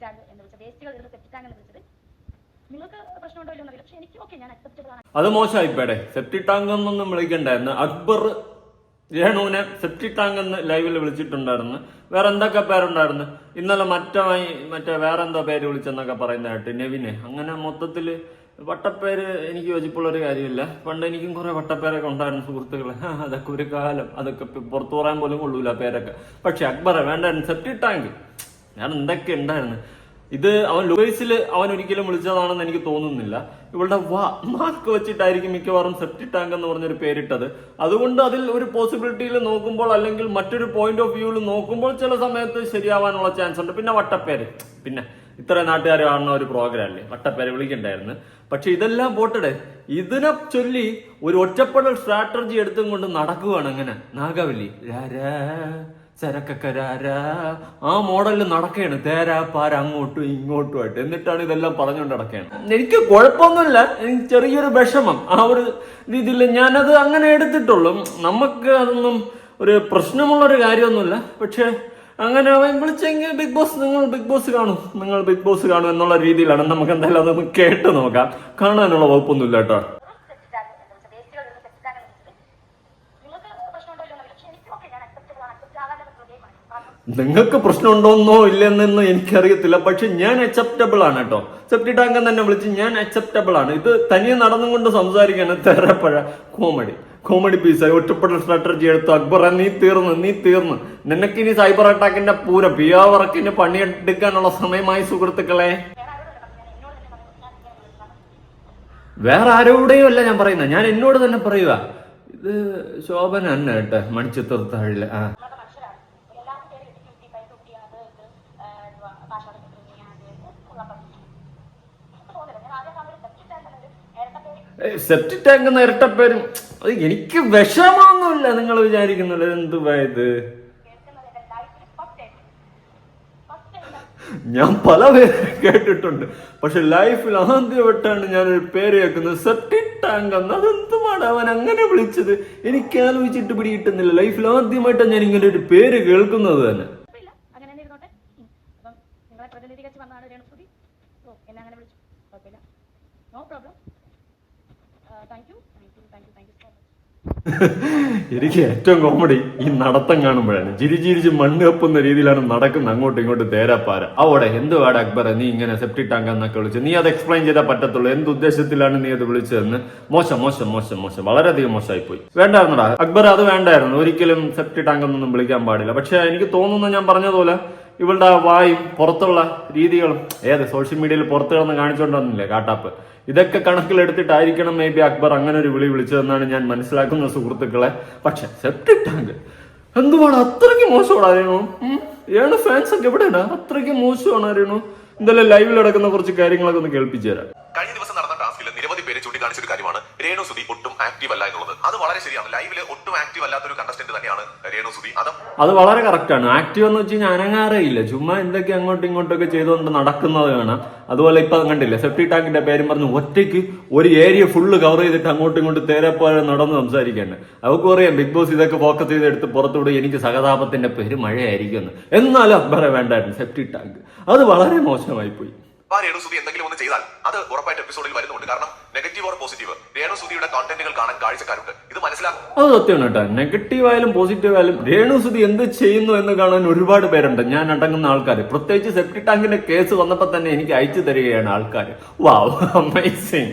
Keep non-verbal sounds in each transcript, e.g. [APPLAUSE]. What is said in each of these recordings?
സെപ്റ്റി tank എന്ന് വിളിച്ചത് tank നിങ്ങൾക്ക് പ്രശ്നമുണ്ടോ എനിക്ക് ഞാൻ അക്സെപ്റ്റബിൾ ആണ്. അത് സെപ്റ്റി ടാങ്ക് എന്നൊന്നും വിളിക്കണ്ടായിരുന്നു. അക്ബർ രേണുവിനെ സെപ്റ്റി ടാങ്ക് എന്ന് ലൈവിൽ വിളിച്ചിട്ടുണ്ടായിരുന്നു. വേറെ എന്തൊക്കെ പേരുണ്ടായിരുന്നു? ഇന്നലെ മറ്റേ മറ്റേ വേറെ എന്തോ പേര് വിളിച്ചെന്നൊക്കെ പറയുന്നതായിട്ട് നെവിനെ. അങ്ങനെ മൊത്തത്തിൽ വട്ടപ്പേര് എനിക്ക് യോജിപ്പുള്ള ഒരു കാര്യമില്ല. പണ്ട് എനിക്കും കുറെ വട്ടപ്പേരൊക്കെ ഉണ്ടായിരുന്നു സുഹൃത്തുക്കളെ. [LAUGHS] അതൊക്കെ ഒരു കാലം. അതൊക്കെ പുറത്തു പറയാൻ പോലും കൊള്ളൂല പേരൊക്കെ. പക്ഷെ അക്ബറെ വേണ്ടായിരുന്നു. സെപ്റ്റി ടാങ്ക് ഞാൻ എന്തൊക്കെ ഉണ്ടായിരുന്നു? ഇത് അവൻ ലൂയിസിൽ അവൻ ഒരിക്കലും വിളിച്ചതാണെന്ന് എനിക്ക് തോന്നുന്നില്ല. ഇവളുടെ വാ മാസ്ക് വെച്ചിട്ടായിരിക്കും മിക്കവാറും സെപ്റ്റി ടാങ്ക് എന്ന് പറഞ്ഞൊരു പേരിട്ടത്. അതുകൊണ്ട് അതിൽ ഒരു പോസിബിലിറ്റിയിൽ നോക്കുമ്പോൾ അല്ലെങ്കിൽ മറ്റൊരു പോയിന്റ് ഓഫ് വ്യൂവിൽ നോക്കുമ്പോൾ ചില സമയത്ത് ശരിയാവാനുള്ള ചാൻസ് ഉണ്ട്. പിന്നെ വട്ടപ്പേര്. പിന്നെ ഇത്ര നാട്ടുകാർ കാണുന്ന ഒരു പ്രോഗ്രാം അല്ലേ? വട്ടപ്പേര് വിളിക്കണ്ടായിരുന്നു. പക്ഷെ ഇതെല്ലാം പോട്ടടെ. ഇതിനെ ചൊല്ലി ഒരു ഒറ്റപ്പെടൽ സ്ട്രാറ്റജി എടുത്തും കൊണ്ട് നടക്കുകയാണ് അങ്ങനെ. നാഗവല്ലി. രാരാ ചരക്കക്കരാരാ ആ മോഡലിൽ നടക്കുകയാണ് തേരാ പാര അങ്ങോട്ടും ഇങ്ങോട്ടും ആയിട്ട്. എന്നിട്ടാണ് ഇതെല്ലാം പറഞ്ഞുകൊണ്ട് നടക്കുകയാണ് എനിക്ക് കുഴപ്പമൊന്നുമില്ല. എനിക്ക് ചെറിയൊരു വിഷമം. ആ ഒരു രീതിയിൽ ഞാനത് അങ്ങനെ എടുത്തിട്ടുള്ളൂ. നമുക്ക് അതൊന്നും ഒരു പ്രശ്നമുള്ള ഒരു കാര്യമൊന്നുമില്ല. പക്ഷേ അങ്ങനെ വിളിച്ചെങ്കിൽ ബിഗ് ബോസ് നിങ്ങൾ ബിഗ് ബോസ് കാണും. നിങ്ങൾ ബിഗ് ബോസ് കാണും എന്നുള്ള രീതിയിലാണ് നമുക്ക് എന്തായാലും അതൊന്ന് കേട്ട് നോക്കാം. കാണാനുള്ള വകുപ്പൊന്നുമില്ല കേട്ടോ സെപ്റ്റി ടാങ്ക് എന്ന് വിളിച്ചത് വേസ്റ്റുകൾ ഇടുന്ന സെപ്റ്റി ടാങ്ക് എന്ന് വിളിച്ചത് നിങ്ങൾക്ക് പ്രശ്നമുണ്ടോ ഇല്ലെന്ന് അറിയില്ല പക്ഷേ എനിക്ക് ഓക്കെ ഞാൻ അക്സെപ്റ്റബിൾ ആണ് അക്സെപ്റ്റ് ആകാനുള്ള ഹൃദയമാണ് കാരണം നിങ്ങൾക്ക് പ്രശ്നമുണ്ടോന്നോ ഇല്ലെന്നോ എനിക്കറിയത്തില്ല. പക്ഷെ ഞാൻ അക്സെപ്റ്റബിൾ ആണ് കേട്ടോ. സെപ്റ്റി ടാങ്ക് തന്നെ വിളിച്ച് ഞാൻ അക്സെപ്റ്റബിൾ ആണ്. ഇത് തനിയെ നടന്നും കൊണ്ട് സംസാരിക്കാണ് തെരപ്പഴ കോമഡി. കോമഡി പീസായി ഒറ്റപ്പെട്ട സ്ട്രാറ്റജി എടുത്തു. അക്ബർ നീ തീർന്നു നീ തീർന്നു. നിനക്കിനി സൈബർ അറ്റാക്കിന്റെ പൂര പിയാവറക്കിന് പണിയെടുക്കാനുള്ള സമയമായി സുഹൃത്തുക്കളെ. വേറെ ആരോടെയും അല്ല ഞാൻ പറയുന്നത് ഞാൻ എന്നോട് തന്നെ പറയുക ഇത് ശോഭന തന്നെ കേട്ടെ മണിച്ചിത്രത്താഴിൽ ആ നമ്മളൊക്കെ മനുഷ്യരാണ് എല്ലാവർക്കും പേര് കിട്ടി കിട്ടി പൈസ കിട്ടി അത് ഇത് ഭാഷയുടെ കിട്ടി അത് ഇത് ഉള്ള പറഞ്ഞു എനിക്ക് തോന്നില്ല ഞാൻ ആദ്യം കാണുന്ന സെപ്റ്റി ടാങ്ക് എന്നൊരു ഇരട്ട പേര് സെപ്റ്റി ടാങ്ക് എന്ന ഇരട്ടപ്പേരും. അത് എനിക്ക് വിഷമമൊന്നുമില്ല നിങ്ങൾ വിചാരിക്കുന്നില്ല എന്തുവാ ഇത്? ഞാൻ പല പേര് കേട്ടിട്ടുണ്ട്. പക്ഷെ ലൈഫിൽ ആദ്യമായിട്ടാണ് ഒരു പേര് കേൾക്കുന്നത്. സെപ്റ്റി ടാങ്ക് എന്ന്. അതെന്തുമാണ് അവൻ അങ്ങനെ വിളിച്ചത്? എനിക്ക് ആലോചിച്ചിട്ട് പിടി കിട്ടുന്നില്ല ലൈഫിൽ ആദ്യമായിട്ടാണ് ഞാൻ ഇങ്ങനെ ഒരു പേര് കേൾക്കുന്നത് തന്നെ. പ്രതിനിധീകരിച്ച് വന്നാണ് ഓ എന്നെ അങ്ങനെ നോ പ്രോബ്ലം എനിക്ക് ഏറ്റവും കോമഡി ഈ നടത്തം കാണുമ്പോഴാണ്. ചിരി ചിരിച്ച് മണ്ണ് കപ്പുന്ന രീതിയിലാണ് നടക്കുന്നത് അങ്ങോട്ടും ഇങ്ങോട്ടും തേരാപ്പാര. അവിടെ എന്തുവാട് അക്ബർ നീ ഇങ്ങനെ സെപ്റ്റി ടാങ്ക് എന്നൊക്കെ വിളിച്ചു നീ അത് എക്സ്പ്ലെയിൻ ചെയ്താൽ പറ്റത്തുള്ളൂ എന്ത് ഉദ്ദേശത്തിലാണ് നീ അത് വിളിച്ചതെന്ന്? മോശം മോശം മോശം മോശം. വളരെയധികം മോശമായി പോയി വേണ്ടായിരുന്നടാ. അക്ബർ അത് വേണ്ടായിരുന്നു. ഒരിക്കലും സെപ്റ്റി ടാങ്ക് വിളിക്കാൻ പാടില്ല. പക്ഷെ എനിക്ക് തോന്നുന്നു ഞാൻ പറഞ്ഞതുപോലെ ഇവളുടെ വായും പുറത്തുള്ള രീതികളും ഏത് സോഷ്യൽ മീഡിയയിൽ പുറത്ത് കിടന്ന് കാണിച്ചുകൊണ്ടിരുന്നില്ലേ കാട്ടാപ്പ്? ഇതൊക്കെ കണക്കിലെടുത്തിട്ടായിരിക്കണം മേ ബി അക്ബർ അങ്ങനെ ഒരു വിളി വിളിച്ചതെന്നാണ് ഞാൻ മനസ്സിലാക്കുന്ന സുഹൃത്തുക്കളെ. പക്ഷെ സെപ്റ്റിക് ടാങ്ക് എന്തുവാണ് അത്രയ്ക്ക് മോശമാണ് ഏണ് ഫാൻസ് ഒക്കെ എവിടെയാണ്? അത്രയ്ക്ക് മോശമാണ് അറിയണു? എന്തായാലും ലൈവിൽ നടക്കുന്ന കുറച്ച് കാര്യങ്ങളൊക്കെ ഒന്ന് കേൾപ്പിച്ചു തരാം കഴിഞ്ഞ ദിവസം നടന്ന ടാസ്കിൽ നിരവധി പേര് ചൂണ്ടിക്കാണിച്ച ഒരു കാര്യമാണ്. രേണു സുധി ഒട്ടും ആക്റ്റീവ് അല്ല എന്നുള്ളത്. അത് വളരെ ശരിയാണ്. ലൈവിൽ ഒട്ടും ആക്റ്റീവ് അല്ലാത്ത ഒരു കണ്ടസ്റ്റന്റ് തന്നെയാണ് രേണു സുധി. അത് അത് വളരെ കറക്റ്റ് ആണ്. ആക്റ്റീവ് എന്ന് വെച്ച് കഴിഞ്ഞാൽ അനങ്ങാറേ ഇല്ല ചുമ്മാ എന്തൊക്കെ അങ്ങോട്ടും ഇങ്ങോട്ടൊക്കെ ചെയ്തുകൊണ്ട് നടക്കുന്നത് കാണാം. അതുപോലെ ഇപ്പൊ കണ്ടില്ലേ? സെഫ്റ്റി ടാങ്കിന്റെ പേരും പറഞ്ഞ് ഒറ്റയ്ക്ക് ഒരു ഏരിയ ഫുള്ള് കവർ ചെയ്തിട്ട് അങ്ങോട്ടും ഇങ്ങോട്ടും തേരപ്പോലെ നടന്ന് സംസാരിക്കാണ് അവർക്ക് പറയാം ബിഗ് ബോസ് ഇതൊക്കെ ഫോക്കസ് ചെയ്തെടുത്ത് പുറത്തുവിടും എനിക്ക് സഹതാപത്തിന്റെ പേര് മഴയായിരിക്കും എന്ന് എന്നാലും അക്ബറെ വേണ്ടായിരുന്നു. സെഫ്റ്റി ടാങ്ക് അത് വളരെ മോശമായി പോയി ആ രേണു സുധി എന്തെങ്കിലും ഒന്ന് ചെയ്താൽ അത് ഉറപ്പായിട്ട് എപ്പിസോഡിൽ വരുന്നുണ്ട്. കാരണം നെഗറ്റീവ് ഓർ പോസിറ്റീവ് രേണു സുധിയുടെ കോണ്ടന്റുകൾ കാണാൻ കാഴ്ചക്കാരുണ്ട്. ഇത് മനസ്സിലാക്കും. അത് സത്യമാണ് കേട്ടോ. നെഗറ്റീവ് ആയാലും പോസിറ്റീവ് ആയാലും രേണുസുതി എന്ത് ചെയ്യുന്നു എന്ന് കാണാൻ ഒരുപാട് പേരുണ്ട്. ഞാൻ അടങ്ങുന്ന ആൾക്കാർ പ്രത്യേകിച്ച് സെപ്റ്റി ടാങ്കിന്റെ കേസ് വന്നപ്പോൾ തന്നെ എനിക്ക് അയച്ചു തരികയാണ് ആൾക്കാർ വാവ് അമേസിങ്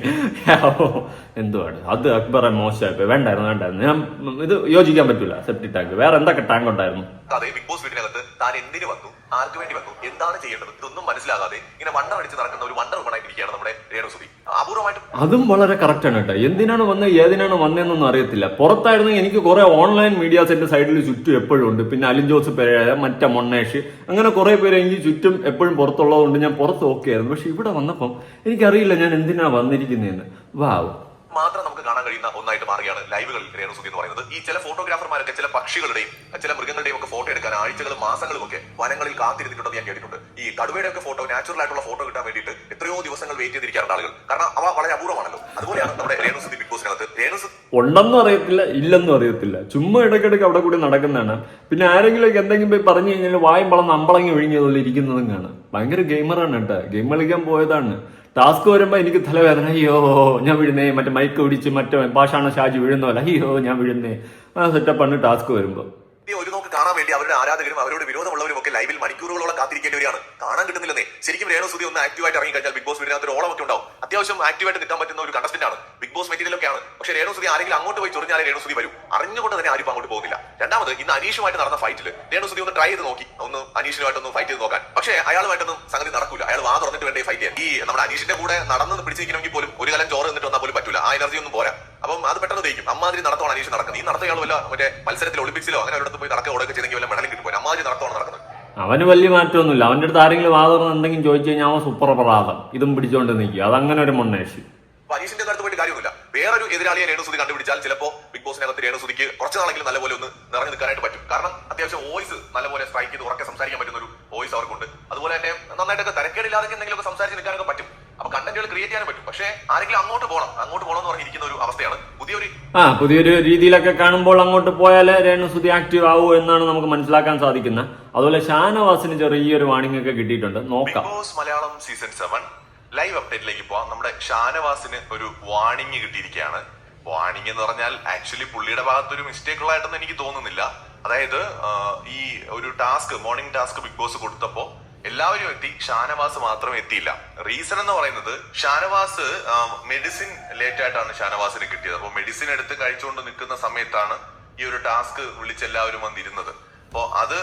എന്തുവാണ്? അത് അക്ബറെ മോശമായി വേണ്ടായിരുന്നു വേണ്ടായിരുന്നു. ഞാൻ ഇത് യോജിക്കാൻ പറ്റൂല സെപ്റ്റി ടാങ്ക് വേറെ എന്തൊക്കെ ടാങ്ക് ഉണ്ടായിരുന്നു? അതെ ബിഗ് ബോസ് വീട്ടിനകത്ത് താൻ എന്തിനു വന്നു? ആർക്ക് വേണ്ടി വന്നു? എന്താണ് ചെയ്യേണ്ടത്? ഇതൊന്നും മനസ്സിലാകാതെ ഇങ്ങനെ വണ്ടർ അടിച്ച് നടക്കുന്ന ഒരു വണ്ടർ വുമണായിട്ടിരിക്കുകയാണ് നമ്മുടെ രേണു അപൂർവമായിട്ട് അപൂർവമായിട്ടും അതും വളരെ കറക്റ്റ് ആണ് കേട്ടോ. എന്തിനാണ് വന്നത് ഏതിനാണ് വന്നതെന്നൊന്നും അറിയത്തില്ല. പുറത്തായിരുന്നു എനിക്ക് കുറെ ഓൺലൈൻ മീഡിയാസ് എന്റെ സൈഡിൽ ചുറ്റും എപ്പോഴും ഉണ്ട്. പിന്നെ അലിൻ ജോസ് പേരായ മറ്റേ മൊണ്ണേഷ്. അങ്ങനെ കുറെ പേര് എനിക്ക് ചുറ്റും എപ്പോഴും പുറത്തുള്ളതുകൊണ്ട് ഞാൻ പുറത്ത് ഓക്കെ ആയിരുന്നു. പക്ഷെ ഇവിടെ വന്നപ്പം എനിക്കറിയില്ല ഞാൻ എന്തിനാണ് വന്നിരിക്കുന്നതെന്ന് വാവ് മാത്രം നമുക്ക് കാണാൻ കഴിയുന്ന ഒന്നായിട്ട് മാറുകയാണ് ലൈവുകളിൽ രേണുസുതി എന്ന് പറയുന്നത്. ഈ ചില ഫോട്ടോഗ്രാഫർമാരൊക്കെ ചില പക്ഷികളുടെയും ചില മൃഗങ്ങളുടെയും ഒക്കെ ഫോട്ടോ എടുക്കാൻ ആഴ്ചകളും മാസങ്ങളും ഒക്കെ വനങ്ങളിൽ കാത്തിരുന്നിട്ടുണ്ടെന്ന് ഞാൻ കേട്ടിട്ടുണ്ട്. ഈ കടുവയുടെ ഒക്കെ ഫോട്ടോ നാച്ചുറൽ ആയിട്ടുള്ള ഫോട്ടോ കിട്ടാൻ വേണ്ടിയിട്ട് എത്രയോ ദിവസങ്ങൾ വെയിറ്റ് ചെയ്തിരിക്കാറുണ്ട് ആളുകൾ. കാരണം അവ വളരെ അപൂർവമാണല്ലോ. അതുപോലെയാണ് നമ്മുടെ രേണുസുതി ബിഗ് ബോസിനകത്ത് രേണു സു- ഉണ്ടെന്നും അറിയത്തില്ല ഇല്ലെന്നും അറിയത്തില്ല. ചുമ്മാ ഇടയ്ക്കിടയ്ക്ക് അവിടെ കൂടി നടക്കുന്നതാണ്. പിന്നെ ആരെങ്കിലുമൊക്കെ എന്തെങ്കിലും പോയി പറഞ്ഞു കഴിഞ്ഞാൽ വായും വളർന്ന് അമ്പളങ്ങി ഒഴുങ്ങിയതുപോലെ ഇരിക്കുന്നതും കാണാം. ഭയങ്കര ഗെയിമറാണ് കേട്ടോ. ഗെയിം കളിക്കാൻ പോയതാണ്. ടാസ്ക് വരുമ്പോൾ എനിക്ക് തലവേദന. അയ്യോ ഞാൻ വിഴുന്നേ. മറ്റേ മൈക്ക് പിടിച്ച് മറ്റേ പാഷാണ ഷാജി വിഴുന്നോ അല്ല അയ്യോ ഞാൻ വീഴുന്നേ. ആ സെറ്റപ്പാണ് ടാസ്ക് വരുമ്പോ. ഈ ഒരു നോക്ക് കാണാൻ വേണ്ടി അവരുടെ ആരാധകരും അവരോട് വിരോധമുള്ളവരും ഒക്കെ ലൈവിൽ മണിക്കൂറുകളോളം കാത്തിരിക്കേണ്ടവരാണ് കാണാൻ കിട്ടുന്നില്ലെന്നേ. ശരിക്കും രേണു സുതി ഒന്ന് ആക്റ്റീവായിട്ട് ഇറങ്ങി കഴിഞ്ഞാൽ ബിഗ് ബോസ് വീടിനകത്ത് ഒരു ഓളമൊക്കെ ഉണ്ടാവും. അത്യാവശ്യം ആക്റ്റീവായിട്ട് നിൽക്കാൻ പറ്റുന്ന ഒരു കണ്ടസ്റ്റന്റ് ആണ് ബിഗ് ബോസ് മെറ്റീരിയൽ ഒക്കെയാണ്. പക്ഷേ രേണു സുതി ആരെങ്കിലും അങ്ങോട്ട് പോയി ചൊറിഞ്ഞാലേ രേണു സുതി വരും. അറിഞ്ഞുകൊണ്ട് തന്നെ ആരും അങ്ങോട്ട് പോകുന്നില്ല. രണ്ടാമത് ഇന്ന് അനീഷുമായിട്ട് നടന്ന ഫൈറ്റിൽ രേണു സുതി ഒന്ന് ട്രൈ ചെയ്ത് നോക്കി. ഒന്ന് അനീഷിനുമായിട്ടൊന്ന് ഫൈറ്റ് ചെയ്ത് നോക്കാൻ. പക്ഷെ അയാളുമായിട്ടൊന്നും സംഗതി നടക്കില്ല അയാൾ വാ തുറന്നിട്ട് വേണ്ടേ ഫൈറ്റ് ചെയ്യാൻ. ഈ നമ്മുടെ അനീഷിന്റെ കൂടെ നടന്ന് പിടിച്ചിരിക്കണമെങ്കിൽ പോലും ഒരു കാലം ചോറ് നിന്നിട്ട് വന്നാൽ പോലും പറ്റില്ല ആ എനർജി ഒന്നും പോരാ. അപ്പം അത് പെട്ടെന്ന് തേക്കും അമ്മാതിരി നടത്തമാണ് അനീഷ് നടക്കുന്നത്. ഈ നടത്തയാൾ വല്ല മറ്റേ മത്സരത്തിൽ ഒളിമ്പിക്സിലോ അങ്ങനെ ഒരിടത്ത് പോയി നടക്കുക ഓടൊക്കെ ചെയ്തെങ്കിൽ വല്ല മെഡലും കിട്ടും. അമ്മാതിരി നടത്തമാണ് നടക്കുന്നത്. അവന് വലിയ മാറ്റമൊന്നുമില്ല. അവന്റെ അടുത്ത് ആരെങ്കിലും വാതർന്ന് എന്തെങ്കിലും ചോദിച്ചു കഴിഞ്ഞാൽ അവൻ സൂപ്പർ പ്രഭാതം ഇതും പിടിച്ചോണ്ട് നിൽക്കുക. അതങ്ങനെ ഒരു മണ്ണേശ്. അനീഷിന്റെ അടുത്ത് പോയിട്ട് കാര്യമൊന്നുമില്ല. വേറൊരു എതിരാളിയെ രേണുസുതി കണ്ടുപിടിച്ചാൽ ചിലപ്പോ ബിഗ് ബോസിനകത്ത് രേണുസുതിക്ക് കുറച്ച് നാളെങ്കിലും നല്ലപോലെ ഒന്ന് നിറഞ്ഞു നിൽക്കാനായിട്ട് പറ്റും. കാരണം അത്യാവശ്യം വോയിസ് നല്ലപോലെ സ്ട്രൈക്ക് ചെയ്ത് ഉറക്കെ സംസാരിക്കാൻ പറ്റുന്ന ഒരു വോയിസ് അവർക്കുണ്ട്. അതുപോലെ തന്നെ നന്നായിട്ടൊക്കെ തിരക്കേടില്ലാതെ എന്തെങ്കിലുമൊക്കെ സംസാരിച്ച് നിൽക്കാനൊക്കെ പറ്റും. കണ്ടന്റുകൾ ക്രിയേറ്റ് ചെയ്യാൻ പറ്റും. പക്ഷേ ആരെങ്കിലും അങ്ങോട്ട് പോകണം. അങ്ങോട്ട് പോകണം എന്ന് പറഞ്ഞിരിക്കുന്ന ഒരു അവസ്ഥയാണ് പുതിയൊരു ആ പുതിയൊരു രീതിയിലൊക്കെ കാണുമ്പോൾ അങ്ങോട്ട് പോയാലേ രേണുസുതി ആക്റ്റീവ് ആവൂ എന്നാണ് നമുക്ക് മനസ്സിലാക്കാൻ സാധിക്കുന്നത്. അതുപോലെ ഷാനവാസിന് ചെറിയൊരു വാണിംഗ് ഒക്കെ കിട്ടിയിട്ടുണ്ട്. നോക്കാം. Bigg Boss Malayalam season seven live അപ്ഡേറ്റിലേക്ക് പോവാം. നമ്മുടെ ഷാനവാസിന് ഒരു വാണിംഗ് കിട്ടിയിരിക്കുകയാണ്. വാണിംഗ് എന്ന് പറഞ്ഞാൽ ആക്ച്വലി പുള്ളിയുടെ ഭാഗത്ത് ഒരു മിസ്റ്റേക്ക് ഉള്ളതായിട്ടൊന്നും എനിക്ക് തോന്നുന്നില്ല. അതായത് ഈ ഒരു task morning task Bigg Boss കൊടുത്തപ്പോ എല്ലാവരും എത്തി. ഷാനവാസ് മാത്രം എത്തിയില്ല. റീസൺ എന്ന് പറയുന്നത് ഷാനവാസ് മെഡിസിൻ ലേറ്റ് ആയിട്ടാണ് ഷാനവാസിന് കിട്ടിയത്. അപ്പോൾ മെഡിസിൻ എടുത്ത് കഴിച്ചുകൊണ്ട് നിൽക്കുന്ന സമയത്താണ് ഈ ഒരു ടാസ്ക് വിളിച്ചെല്ലാവരും വന്നിരുന്നത്. അപ്പോൾ അത്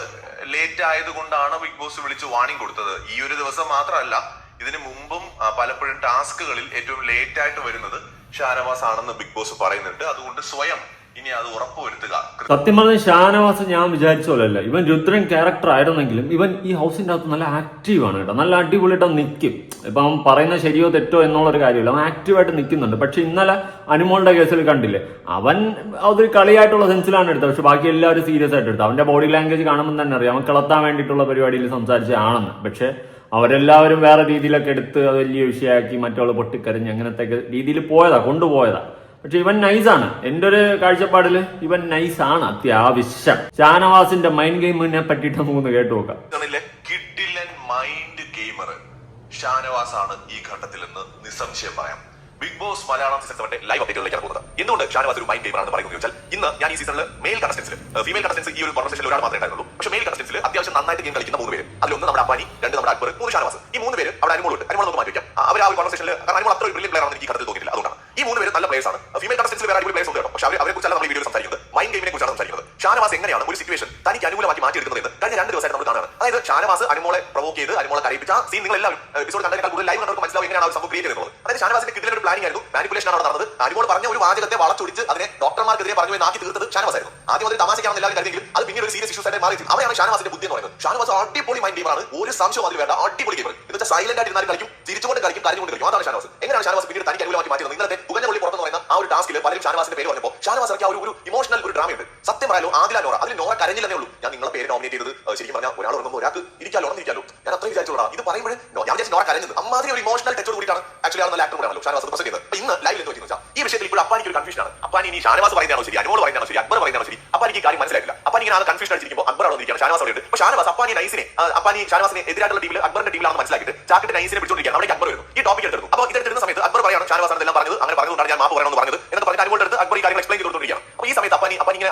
ലേറ്റ് ആയതുകൊണ്ടാണ് ബിഗ് ബോസ് വിളിച്ച് വാണിംഗ് കൊടുത്തത്. ഈ ഒരു ദിവസം മാത്രമല്ല ഇതിനു മുമ്പും പലപ്പോഴും ടാസ്കുകളിൽ ഏറ്റവും ലേറ്റ് ആയിട്ട് വരുന്നത് ഷാനവാസ് ആണെന്ന് ബിഗ് ബോസ് പറയുന്നുണ്ട്. അതുകൊണ്ട് സ്വയം ഇനി അത് ഉറപ്പുവരുത്തുക സത്യം പറഞ്ഞ ഷാനവാസ് ഞാൻ വിചാരിച്ച ഇവൻ രുദ്രൻ ക്യാരക്ടർ ആയിരുന്നെങ്കിലും ഇവൻ ഈ ഹൗസിന്റെ അകത്ത് നല്ല ആക്റ്റീവ് ആണ് കേട്ടോ. നല്ല അടിപൊളിയായിട്ട് നിൽക്കും ഇപ്പൊ അവൻ പറയുന്ന ശരിയോ തെറ്റോ എന്നുള്ളൊരു കാര്യമില്ല. അവൻ ആക്റ്റീവായിട്ട് നിൽക്കുന്നുണ്ട് പക്ഷെ ഇന്നലെ അനുമോളുടെ കേസിൽ കണ്ടില്ലേ? അവൻ അതൊരു കളിയായിട്ടുള്ള സെൻസിലാണ് എടുത്തത്. പക്ഷെ ബാക്കി എല്ലാവരും സീരിയസ് ആയിട്ട് എടുത്തത് അവന്റെ ബോഡി ലാംഗ്വേജ് കാണുമ്പോൾ തന്നെ അറിയാം. അവൻ കിളത്താൻ വേണ്ടിയിട്ടുള്ള പരിപാടിയിൽ സംസാരിച്ചതാണെന്ന് പക്ഷെ അവരെല്ലാവരും വേറെ രീതിയിലൊക്കെ എടുത്ത് അത് വലിയ വിഷയമാക്കി മറ്റുള്ള പൊട്ടിക്കരഞ്ഞ് അങ്ങനത്തെ രീതിയിൽ പോയതാ കൊണ്ടുപോയതാ. പക്ഷെ ഇവൻ നൈസാണ് എന്റെ ഒരു കാഴ്ചപ്പാടിൽ ഇവൻ നൈസാണ് അത്യാവശ്യം. ഷാനവാസിന്റെ മൈൻഡ് ഗെയിമിനെ പറ്റിയിട്ട് നമുക്ക് കേട്ടു നോക്കാം. മൈൻഡ് ഗെയിമർ ഷാനവാസ് ആണ് ഈ ഘട്ടത്തിൽ നിന്ന് നിസ്സംശയം പറയാം. ബിഗ് ബോസ് മലയാളം സീസണിന്റെ ലൈവ് അപ്ഡേറ്റുകളിലേക്ക് പോകുന്നത്. എന്തുകൊണ്ട് ഷാനവാസ് ഒരു മൈൻഡ് ഗെയിമർ ആണെന്ന് പറയുന്നത് ചോദിച്ചാൽ ഇന്ന് ഞാൻ ഈ സീസണിൽ മെയിൽ കണ്ടസ്റ്റൻസിൽ ഫീമെയിൽ കണ്ടസ്റ്റൻസ് ഈ ഒരു കോൺവെർസേഷനിൽ ഒരാൾ മാത്രമേ ഉണ്ടായിരുന്നുള്ളൂ. പക്ഷേ മെയിൽ കണ്ടസ്റ്റൻസിൽ അത്യാവശ്യം നന്നായിട്ട് ഗെയിം കളിക്കുന്ന മൂന്ന് പേര്. അതിലൊന്ന് നമ്മുടെ അപ്പാനി രണ്ട് നമ്മുടെ അക്ബർ മൂന്ന് ഷാനവാസ്. ഈ മൂന്ന് പേര് അവിടെ അനുമോളുണ്ട് അനുമോൾ നമുക്ക് മാറ്റി അവർ ആ ഒരു കോൺവെർസേഷനിൽ കാരണം അനുമോൾ അത്ര ഒരു ബ്രില്യൻ പ്ലെയർ ആണെന്ന് എനിക്ക് കടത്തിൽ തോന്നിയില്ല അതുകൊണ്ടാണ്. ഈ മൂന്ന് പേര് നല്ല പ്ലേസ് ആണ്. ഫീമെയിൽ കണ്ടസ്റ്റൻസിൽ വേറെ അടിപൊളി പ്ലേസ് ഉണ്ട് കേട്ടോ. പക്ഷേ അവരെ കുറിച്ചല്ല നമ്മൾ വീഡിയോ സംസാരിക്കുന്നത്. മൈൻഡ് ഗെയിമിനെ കുറിച്ചാണ് സംസാരിക്കുന്നത്. ഷാനവാസ് എങ്ങനെയാണ് ഒരു സിറ്റുവേഷൻ തനിക്ക് അനുകൂലമാക്കി മാറ്റിയെടുക്കുന്നത് എന്ന് കഴിഞ്ഞ രണ്ട് ദിവസമായിട്ട് നമ്മൾ കാണാണ് അതായത് ഷാനവാസ് അനുമോളെ പ്രൊവോക്ക് ചെയ്ത് അനുമോളെ കരയിപ്പിച്ച സീൻ നിങ്ങൾ എല്ലാവരും എപ്പിസോഡ് കണ്ടതിനേക്കാൾ കൂടുതൽ ലൈവ് കണ്ടവർക്ക് മനസ്സിലാവും എങ്ങനെയാണ് അവർ സംഭവം ക്രിയേറ്റ് ചെയ്യുന്നത് അതായത് ഷാനവാസിന്റെ കിതിലൊരു ഒരു പ്ലാനിംഗ് ആയിരുന്നു. മാനിപ്പുലേഷൻ ആണ് നടന്നത്. അനുമോൾ പറഞ്ഞ ഒരു വാചകത്തെ വളച്ചൊടിച്ച് അതിനെ ഡോക്ടർമാർക്കെതിരെ പറഞ്ഞു നാക്കി തീർത്തത് ഷാനവാസ് ആയിരുന്നു ആദ്യം ഒരു തമാശയ്ക്കാണ് എല്ലാവരും കരുതിയെങ്കിലും അത് പിന്നീട് ഒരു സീരിയസ് ഇഷ്യൂസ് ആയിട്ട് മാറി അവിടെയാണ് ഷാനവാസിന്റെ ബുദ്ധി എന്ന് പറയുന്നത്. ഷാനവാസ് അടിപൊളി മൈൻഡ് ഗെയിമാണ് ഒരു സംശയം അതിൽ വേണ്ട. അടിപൊളി ഗെയിം എന്ന് വെച്ചാൽ സൈലന്റ് ആയിട്ട് ഇരുന്നാലും കളിക്കും. തിരിച്ചുകൊണ്ട് കളിക്കും. കരഞ്ഞുകൊണ്ട് കളിക്കും. അതാണ് ഷാനവാസ്. എങ്ങനെയാണ് ഷാനവാസ് പിന്നീട് പലരും ഷാനവാസിന്റെ പേര് പറഞ്ഞപ്പോൾ ഷാനവാസ് ഇറക്കിയ ഒരു ഒരു ഇമോഷണൽ ഒരു ഡ്രാമയുണ്ട് സത്യം പറയാലോ ആദില നോറ അതിൽ നോറ കരഞ്ഞില്ലെന്നേ ഉള്ളൂ. ഞാൻ നിങ്ങളെ പേര് നോമിനേറ്റ് ചെയ്തത് ശരിക്കും പറഞ്ഞാൽ ഒരാൾ ഉറങ്ങുമ്പോൾ ഒരാൾക്ക് ഇരിക്കാലോ ഉറന്നിരിക്കാലോ ഞാൻ അത്രയും വിചാരിച്ചോടാ ഇത് പറയുമ്പോൾ ഞാൻ വിചാരിച്ചു നോറ കരഞ്ഞത്. അമ്മാതിരി ഒരു ഇമോഷണൽ ടച്ച് കൂടിയിട്ടാണ് ആക്ച്വലി ആണെന്ന് ആക്ടർ പറയാമല്ലോ ഷാനവാസ് പ്രസന്റ് ചെയ്തത് അപ്പൊ ഇന്ന് ലൈവിൽ പറ്റുന്നു വെച്ചാൽ ഈ വിഷയത്തിൽ ഇപ്പോൾ അപ്പാനിക്ക് ഒരു കൺഫ്യൂഷൻ ആണ്. അപ്പാനി ഇനി ഷാനവാസ് പറയുന്നതാണോ ശരി അനുമോൾ പറയുന്നതാണോ ശരി അക്ബർ പറയുന്നതാണോ ശരി അപ്പാനിക്ക് ഈ കാര്യം മനസ്സിലായില്ല അപ്പാനി ഇങ്ങനെ ആണ് കൺഫ്യൂഷൻ അടിച്ചിരിക്കുമ്പോൾ അക്ബർ ആണോ ഇരിക്കുകയാണ് ഷാനവാസ് അവിടെ ഉണ്ട്. അപ്പൊ ഷാനവാസ് അപ്പാനി നൈസിനെ അപ്പാനി ഷാനവാസിനെ എതിരായിട്ടുള്ള ടീമിൽ അക്ബറിന്റെ ടീമിലാണെന്ന് മനസ്സിലാക്കിയിട്ട് ചാക്കിട്ട് നൈസിനെ പിടിച്ചോണ്ടിരിക്കുകയാണ്. അവിടെ അക്ബർ വരുന്നു ഈ ടോപ്പിക് എടുത്തു അപ്പോൾ ഇതെടുത്തിരുന്ന സമയത്ത് അക്ബർ പറയാണ് ഷാനവാസ് എല്ലാം പറഞ്ഞത് അങ്ങനെ പറഞ്ഞതുകൊണ്ടാണ് ഞാൻ മാപ്പ് പറയണമെന്ന് പറഞ്ഞത് എന്ന് പറഞ്ഞിട്ട് അനുമോളുടെ അടുത്ത് അക്ബർ ഈ കാര്യങ്ങൾ എക്സ്പ്ലെയിൻ ചെയ്തുകൊണ്ടിരിക്കുകയാണ് അപ്പോൾ ഈ സമയത്ത് അപ്പാനി അപ്പാനി ഇങ്ങനെ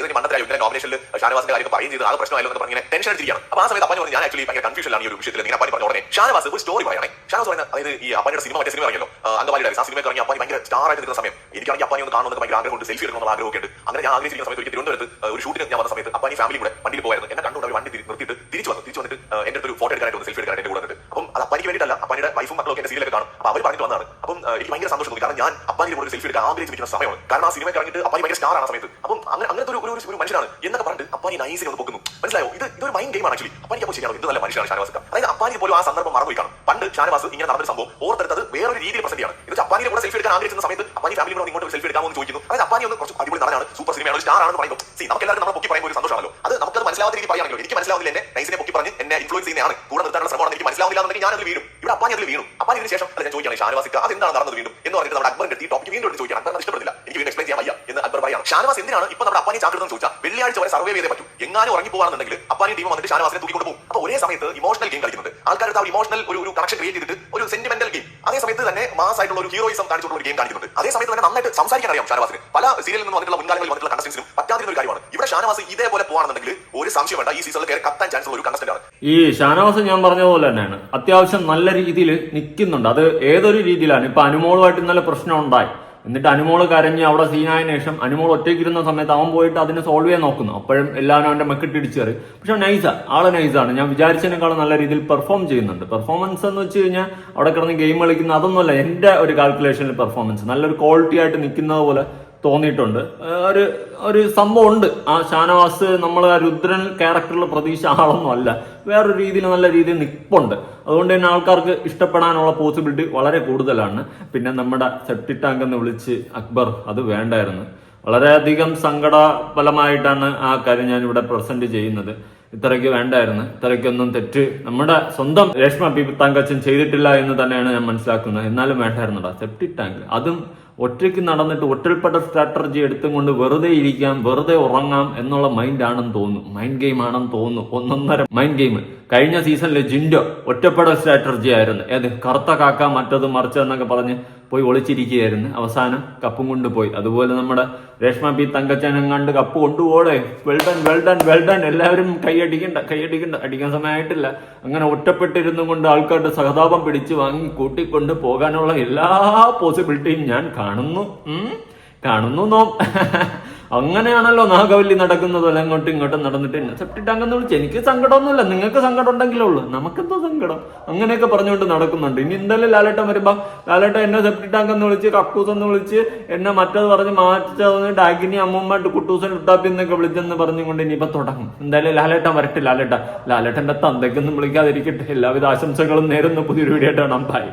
ചെയ്തതിന് മണ്ടത്തിലായി ഇങ്ങനെ നോമിനേഷനിൽ ഷാനവാസിന്റെ കാര്യം പറയും ചെയ്ത്. ആ പ്രശ്നമായല്ലോ എന്ന് പറഞ്ഞ് ടെൻഷൻ അടിച്ചിരിക്കുകയാണ്. അപ്പോൾ ആ സമയത്ത് അപ്പാനി പറഞ്ഞു ഞാൻ ആക്ച്വലി ഭയങ്കര കൺഫ്യൂഷനിലാണ് ഈ ഒരു വിഷയത്തിൽ ഇങ്ങനെ അപ്പാനി പറഞ്ഞ ഉടനെ ഷാനവാസ് ഒരു സ്റ്റോറി പറയണേ ഷാനവാസ് പറയുന്നത് അതായത് ഈ അപ്പാനിയുടെ സിനിമ മറ്റേ സിനിമ ഇറങ്ങിയല്ലോ. അങ്കമാലി ആ സിനിമ ഇറങ്ങി അപ്പാനി ഭയങ്കര സ്റ്റാർ ആയിട്ട് നിൽക്കുന്ന സമയം. എനിക്കാണെങ്കിൽ അപ്പാനി ഒന്ന് കാണുന്നത് ഭയങ്കര ആഗ്രഹമുണ്ട്. സെൽഫി എടുക്കണമെന്ന് ആഗ്രഹമൊക്കെ ഉണ്ട്. അങ്ങനെ ഞാൻ ആഗ്രഹിച്ചിരിക്കുന്ന സമയത്ത് ഒരിക്കൽ തിരുവനന്തപുരത്ത് ഒരു ഷൂട്ടിന് ഞാൻ വന്ന സമയത്ത് അപ്പാനി ഫാമിലി കൂടെ വണ്ടിയിൽ പോയായിരുന്നു എന്നെ കണ്ടുകൊണ്ട് അവർ വണ്ടി നിർത്തിയിട്ട് തിരിച്ചു വന്നു. തിരിച്ചു വന്നിട്ട് എന്റെ ഒരു ഫോട്ടോ എടുക്കാനായിട്ട് സെൽഫി എടുക്കാനായിട്ട് കൂടെ അപ്പം അത് അപ്പാനിക്ക് വേണ്ടിയിട്ടല്ല അപ്പാനിയുടെ വൈഫും മക്കളൊക്കെ എന്റെ സീരിയലൊക്കെ കാണും. അപ്പോൾ അവർ പറഞ്ഞിട്ട് വന്നതാണ്. അപ്പം എനിക്ക് ഭയങ്കര സന്തോഷം തോന്നി. കാരണം ഞാൻ അപ്പാനിയുടെ ഒരു സെൽഫി എടുക്കാൻ ആഗ്രഹിച്ചിരിക്കുന്ന സമയമാണ്. കാരണം ആ സിനിമ കഴിഞ്ഞിട്ട് അപ്പാനി ഭയങ്കര സ്റ്റാർ ആണ് സമയത്ത്. അപ്പം അങ്ങനെ അങ്ങനത്തെ ഒരു ഒരു മനുഷ്യനാണ്. എന്നൊക്കെ പറഞ്ഞിട്ട് അപ്പാനി നൈസിനെ ഒന്ന് പൊക്കുന്നു. മനസ്സിലായോ? ഇത് ഇതൊരു മൈൻഡ് ആണ് ആക്ച്വലി അപ്പാനിക്ക് അപ്പോൾ ശരിയാണ് എന്ത് നല്ല മനുഷ്യനാണ് ഷാനവാസ് അതായത് അപ്പാനിക്ക് പോലും ആ സന്ദർഭം മറന്നുപോയി കാണും. പണ്ട് ഷാനവാസ് ഇങ്ങനെ നടന്നൊരു സംഭവം ഓർത്തെടുത്തത് വേറൊരു രീതിയിൽ പ്രസന്റ് ആണ് ഇത് അപ്പാനിയുടെ കൂടെ സെൽഫി എടുക്കാൻ ആഗ്രഹിക്കുന്ന സമയത്ത് അപ്പാനി ഫാമിലി കൂടെ ഇങ്ങോട്ട് സെൽഫി എടുക്കാമോ എന്ന് ചോദിക്കുന്നു. അതായത് അപ്പാനി ഒന്ന് കുറച്ച് അടിപൊളി നടനാണ് സൂപ്പർ സിനിമയാണ് സ്റ്റാർ ആണെന്ന് പറയുമ്പോൾ സി നമുക്ക് എല്ലാവരും നമ്മളെ പൊക്കി പറയുമ്പോൾ ഒരു സന്തോഷമാണല്ലോ. അത് നമുക്കത് മനസ്സിലാവാത്ത രീതി പറയുകയാണെങ്കിലും? എനിക്ക് മനസ്സിലാവുന്നില്ല എന്നെ. നൈസിനെ പൊക്കി പറഞ്ഞ് എന്നെ ഇൻഫ്ലുവൻസ് ചെയ്യുന്നതാണ് കൂടെ നിർത്താനുള്ള ശ്രമമാണ് എനിക്ക് മനസ്സിലാവുന്നില്ല എന്നുണ്ടെങ്കിൽ ഞാൻ അതിൽ വീഴും. ഇവിടെ അപ്പാനി അതിൽ വീണു. അപ്പാനി ഇതിന് ശേഷം അല്ല ഞാൻ ചോദിക്കുകയാണ് ഷാനവാസിക്ക് അതെന്താണ് നടന്നത് വീണ്ടും? എന്ന് പറഞ്ഞിട്ട് നമ്മുടെ അക്ബറിന്റെ ഈ ടോപ്പിക്ക് വീണ്ടും എടുത്ത് ചോദിക്കണം അക്ബർ അത് ഇഷ്ടപ്പെടില്ല എനിക്ക് വീണ്ടും എക്സ്പ്ലെയിൻ ചെയ്യാൻ വയ്യ ഷാനവാസ് എന്തിനാണ് ഇപ്പൊ നമ്മുടെ അപ്പാനി എന്ന് ചോദിച്ചാൽ വെള്ളിയാഴ്ച വരെ സർവേ ചെയ്തേ പറ്റും. എങ്ങാനും ഉറങ്ങി പോകാണെന്നുണ്ടെങ്കിൽ അപ്പാനെ ടീം വന്നിട്ട് ഷാനവാസിനെ തൂക്കി പോകും. അപ്പൊ ഒരേ സമയത്ത് ഇമോഷണൽ ഗെയിം കളിക്കുന്നത്. ആൾക്കാർ ആ ഇമോഷണൽ ഒരു ഒരു കണക്ഷൻ ക്രിയേറ്റ് ചെയ്തിട്ട് ഒരു സെന്റിമെന്റൽ ഗെയിം അതേ സമയത്ത് തന്നെ മാസ് ആയിട്ടുള്ള ഒരു ഹീറോയിസം കാണിച്ചുള്ള ഒരു ഗെയിം കാണിക്കുന്നുണ്ട്. അതേ സമയത്ത് തന്നെ നന്നായിട്ട് സംസാരിക്കാൻ അറിയാം ഷാനവാസിന്. പല സീരിയലിൽ നിന്ന് വന്നിട്ടുള്ള മുൻകാലങ്ങളിൽ വന്നിട്ടുള്ള കണ്ടസ്റ്റൻസിനും പറ്റാതിരുന്ന ഒരു കാര്യമാണ്. ഇവിടെ ഷാനവാസ് ഇതേപോലെ പോവാണെന്നുണ്ടെങ്കിൽ ഒരു സംശയം വേണ്ട ഈ സീസണിൽ ചാൻസ് ഒരു ഈ ഷാനവാസ് ഞാൻ പറഞ്ഞ പോലെ തന്നെയാണ്. അത്യാവശ്യം നല്ല രീതിയിൽ നിൽക്കുന്നുണ്ട്. അത് ഏതൊരു രീതിയിലാണ്? ഇപ്പൊ അനുമോളുമായിട്ട് ഇന്നലെ പ്രശ്നം ഉണ്ടായി. എന്നിട്ട് അനുമോൾ കരഞ്ഞ് അവിടെ സീനായ ശേഷം അനുമോൾ ഒറ്റയ്ക്കിരുന്ന സമയത്ത് അവൻ പോയിട്ട് അതിനെ സോൾവ് ചെയ്യാൻ നോക്കുന്നു. അപ്പോഴും എല്ലാവരും അവന്റെ മെക്കിട്ടിടിച്ച് കയറി. പക്ഷെ നൈസാ ആൾ നൈസാണ് ഞാൻ വിചാരിച്ചതിനേക്കാളും നല്ല രീതിയിൽ പെർഫോം ചെയ്യുന്നുണ്ട്. പെർഫോമൻസ് എന്ന് വെച്ച് കഴിഞ്ഞാൽ അവിടെ കിടന്ന് ഗെയിം കളിക്കുന്ന അതൊന്നുമല്ല എന്റെ ഒരു കാൽക്കുലേഷനിൽ പെർഫോമൻസ് നല്ലൊരു ക്വാളിറ്റി ആയിട്ട് നിൽക്കുന്നത് പോലെ തോന്നിയിട്ടുണ്ട്. ഒരു ഒരു സംഭവം ഉണ്ട്. ആ ഷാനവാസ് നമ്മൾ ആ രുദ്രൻ ക്യാരക്ടറിൽ പ്രതീക്ഷ ആളൊന്നും അല്ല. വേറൊരു രീതിയിൽ നല്ല രീതിയിൽ നിൽപ്പുണ്ട് അതുകൊണ്ട് തന്നെ ആൾക്കാർക്ക് ഇഷ്ടപ്പെടാനുള്ള പോസിബിലിറ്റി വളരെ കൂടുതലാണ്. പിന്നെ നമ്മുടെ സെപ്റ്റി ടാങ്ക് എന്ന് വിളിച്ച് അക്ബർ അത് വേണ്ടായിരുന്നു. വളരെയധികം സങ്കടഫലമായിട്ടാണ് ആ കാര്യം ഞാൻ ഇവിടെ പ്രസന്റ് ചെയ്യുന്നത്. ഇത്രയ്ക്ക് വേണ്ടായിരുന്നു. ഇത്രയ്ക്കൊന്നും തെറ്റ്. നമ്മുടെ സ്വന്തം രേഷ്മ പി തങ്കച്ചൻ ചെയ്തിട്ടില്ല എന്ന് തന്നെയാണ് ഞാൻ മനസ്സിലാക്കുന്നത്. എന്നാലും വേണ്ടായിരുന്നുടാ. സെപ്റ്റി ടാങ്ക് അതും ഒറ്റയ്ക്ക് നടന്നിട്ട് ഒറ്റൽപ്പെട്ട സ്ട്രാറ്റജി എടുത്തും കൊണ്ട് വെറുതെ ഇരിക്കാം വെറുതെ ഉറങ്ങാം എന്നുള്ള മൈൻഡ് ആണെന്ന് തോന്നുന്നു മൈൻഡ് ഗെയിം ആണെന്ന് തോന്നുന്നു ഒന്നൊന്നര മൈൻഡ് ഗെയിം കഴിഞ്ഞ സീസണിലെ ജിൻഡോ ഒറ്റപ്പെടൽ സ്ട്രാറ്റജി ആയിരുന്നു. ഏത്? കറുത്ത കാക്ക മറ്റത് മറിച്ചതെന്നൊക്കെ പറഞ്ഞ് പോയി ഒളിച്ചിരിക്കുകയായിരുന്നു. അവസാനം കപ്പും കൊണ്ടുപോയി അതുപോലെ നമ്മുടെ രേഷ്മ പി തങ്കച്ചനും കണ്ട് cup കൊണ്ടുപോടെ. Well done well done well done എല്ലാവരും കൈയടിക്കണ്ട കൈയടിക്കണ്ട. അടിക്കാൻ സമയമായിട്ടില്ല. അങ്ങനെ ഒറ്റപ്പെട്ടിരുന്നു കൊണ്ട് ആൾക്കാരുടെ സഹതാപം പിടിച്ചു വാങ്ങി കൂട്ടിക്കൊണ്ട് പോകാനുള്ള എല്ലാ പോസിബിലിറ്റിയും ഞാൻ കാണുന്നു. കാണുന്നു നോ. [LAUGHS] അങ്ങനെയാണല്ലോ നാഗവല്ലി നടക്കുന്നത്. അല്ല അങ്ങോട്ടും ഇങ്ങോട്ടും നടന്നിട്ട് എന്നെ സെപ്റ്റി എന്ന് വിളിച്ച്. എനിക്ക് സങ്കടമൊന്നുമില്ല. നിങ്ങൾക്ക് സങ്കടം ഉണ്ടെങ്കിലേ ഉള്ളൂ. നമുക്കെന്തോ സങ്കടം. അങ്ങനെയൊക്കെ പറഞ്ഞുകൊണ്ട് നടക്കുന്നുണ്ട്. ഇനി എന്തായാലും ലാലേട്ടൻ വരുമ്പോ ലാലേട്ടൻ എന്നെ സെപ്റ്റി എന്ന് വിളിച്ച് കക്കൂസ് എന്ന് വിളിച്ച് എന്നെ മറ്റത് പറഞ്ഞ് മാറ്റി ഡാഗിനി അമ്മൂമ്മ കുട്ടൂസൻ ഉട്ടാപ്പി എന്നൊക്കെ വിളിച്ചെന്ന് പറഞ്ഞുകൊണ്ട് ഇനിയിപ്പോ തുടങ്ങും. എന്തായാലും ലാലേട്ടൻ വരട്ടെ ലാലേട്ടൻ ലാലേട്ടന്റെ തന്തയ്ക്കൊന്നും വിളിക്കാതിരിക്കട്ടെ. എല്ലാവിധ ആശംസകളും നേരുന്ന. പുതിയൊരു വീഡിയോ ആയിട്ടാണ് ബൈ